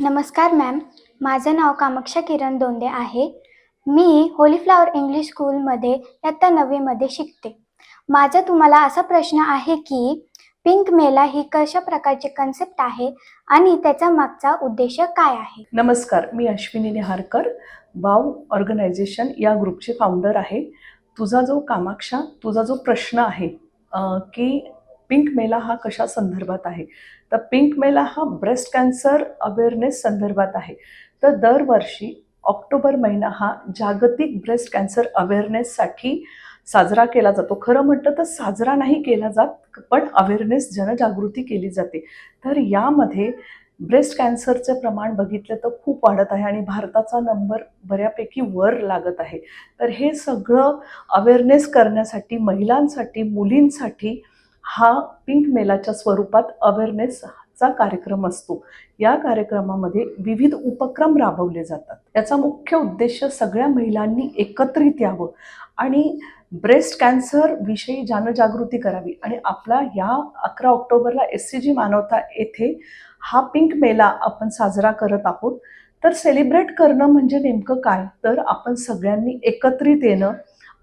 नमस्कार मॅम माझं नाव कामाक्षा किरण दोंदे आहे. मी होलीफ्लॉवर इंग्लिश स्कूलमध्ये इयत्ता नववीमध्ये शिकते. माझा तुम्हाला असा प्रश्न आहे की पिंक मेला ही कशा प्रकारची कन्सेप्ट आहे आणि त्याचा मागचा उद्देश काय आहे? नमस्कार मी अश्विनी निहारकर वाव ऑर्गनायझेशन या ग्रुपचे फाउंडर आहे. तुझा जो कामाक्षा तुझा जो प्रश्न आहे की पिंक मेला हा कशा संदर्भात आहे? तर पिंक मेला हा ब्रेस्ट कॅन्सर अवेअरनेस संदर्भात आहे. तर दरवर्षी ऑक्टोबर महिना हा जागतिक ब्रेस्ट कॅन्सर अवेअरनेससाठी साजरा केला जातो. खरं म्हटलं तर साजरा नाही केला जात पण अवेअरनेस जनजागृती केली जाते. तर यामध्ये ब्रेस्ट कॅन्सरचे प्रमाण बघितलं तर खूप वाढत आहे आणि भारताचा नंबर बऱ्यापैकी वर लागत आहे. तर हे सगळं अवेअरनेस करण्यासाठी महिलांसाठी मुलींसाठी हा पिंक मेलाच्या स्वरूपात अवेअरनेसचा कार्यक्रम असतो. या कार्यक्रमामध्ये विविध उपक्रम राबवले जातात. याचा मुख्य उद्देश सगळ्या महिलांनी एकत्रित यावं आणि ब्रेस्ट कॅन्सर विषयी जनजागृती करावी. आणि आपला या अकरा ऑक्टोबरला एस सी जी मानवता येथे हा पिंक मेला आपण साजरा करत आहोत. तर सेलिब्रेट करणं म्हणजे नेमकं काय? तर आपण सगळ्यांनी एकत्रित येणं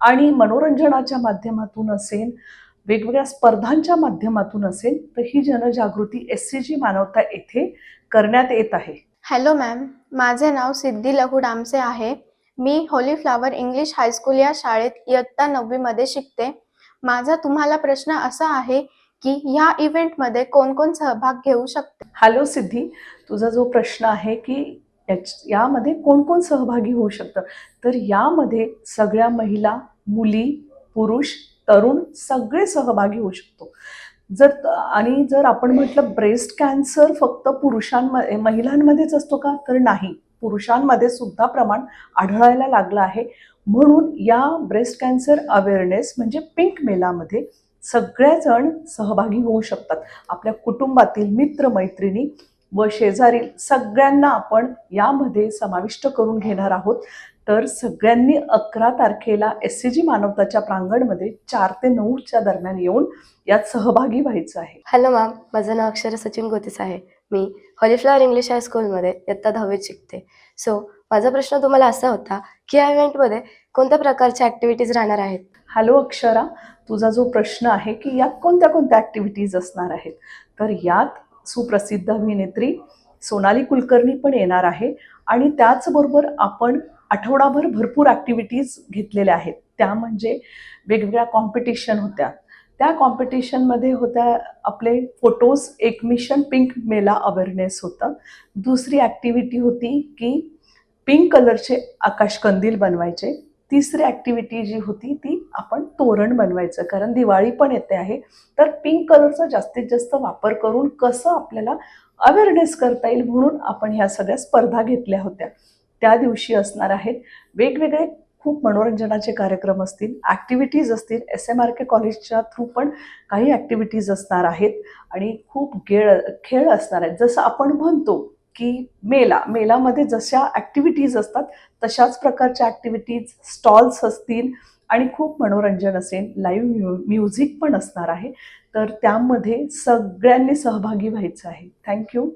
आणि मनोरंजनाच्या माध्यमातून असेल वेगवेगळ्या स्पर्धांच्या माध्यमातून असेल तर ही जनजागृती एस सी जी मानवता येथे करण्यात येत आहे. हॅलो मॅम माझे नाव सिद्धी लहू डामसे आहे. मी holy flower English high school या शाळेत इयत्ता नववीमध्ये शिकते. माझा तुम्हाला प्रश्न असा आहे की ह्या इव्हेंटमध्ये कोण कोण सहभाग घेऊ शकते? हॅलो सिद्धी. तुझा जो प्रश्न आहे की यामध्ये कोण कोण सहभागी होऊ शकतं? तर यामध्ये सगळ्या महिला मुली पुरुष तरुण सगळे सहभागी होऊ शकतो. जर आणि जर आपण म्हटलं ब्रेस्ट कॅन्सर फक्त पुरुषांमध्ये महिलांमध्येच असतो का? तर नाही. पुरुषांमध्ये सुद्धा प्रमाण आढळायला लागलं आहे. म्हणून या ब्रेस्ट कॅन्सर अवेअरनेस म्हणजे पिंक मेलामध्ये सगळेजण सहभागी होऊ शकतात. आपल्या कुटुंबातील मित्रमैत्रिणी व शेजारील सगळ्यांना आपण यामध्ये समाविष्ट करून घेणार आहोत. तर सगळ्यांनी अकरा तारखेला एस सी जी मानवताच्या प्रांगणमध्ये चार ते नऊच्या दरम्यान येऊन यात सहभागी व्हायचं आहे. हॅलो मॅम माझं नाव अक्षरा सचिन गोतीस आहे. मी हॉलीफ्लॉवर इंग्लिश हायस्कूलमध्ये इयत्ता दहावीत शिकते. सो माझा प्रश्न तुम्हाला असा होता की या इव्हेंटमध्ये कोणत्या प्रकारच्या ॲक्टिव्हिटीज राहणार आहेत? हॅलो अक्षरा तुझा जो प्रश्न आहे की यात कोणत्या कोणत्या ॲक्टिव्हिटीज असणार आहेत? तर यात सुप्रसिद्ध अभिनेत्री सोनाली कुलकर्णी पण येणार आहे आणि त्याचबरोबर आपण आठवडाभर भरपूर ॲक्टिव्हिटीज घेतलेल्या आहेत. त्या म्हणजे वेगवेगळ्या कॉम्पिटिशन होत्या. त्या कॉम्पिटिशनमध्ये होत्या आपले फोटोज एक मिशन पिंक मेला अवेअरनेस होतं. दुसरी ॲक्टिव्हिटी होती की पिंक कलरचे आकाशकंदील बनवायचे. तिसरी ॲक्टिव्हिटी जी होती ती आपण तोरण बनवायचं. कारण दिवाळी पण येते आहे. तर पिंक कलरचा जास्तीत जास्त वापर करून कसं आपल्याला अवेअरनेस करता येईल म्हणून आपण ह्या सगळ्या स्पर्धा घेतल्या होत्या. त्या दिवशी असणार आहेत. वेगवेगळे खूप मनोरंजनाचे कार्यक्रम असतील ॲक्टिव्हिटीज असतील एस एम आर के कॉलेजच्या थ्रू पण काही ॲक्टिव्हिटीज असणार आहेत आणि खूप खेळ खेळ असणार आहेत. जसं आपण म्हणतो की मेला मेलामध्ये जशा ॲक्टिव्हिटीज असतात तशाच प्रकारच्या ॲक्टिव्हिटीज स्टॉल्स असतील आणि खूप मनोरंजन असेल लाईव्ह म्यु म्युझिक पण असणार आहे. तर त्यामध्ये सगळ्यांनी सहभागी व्हायचं आहे. थँक्यू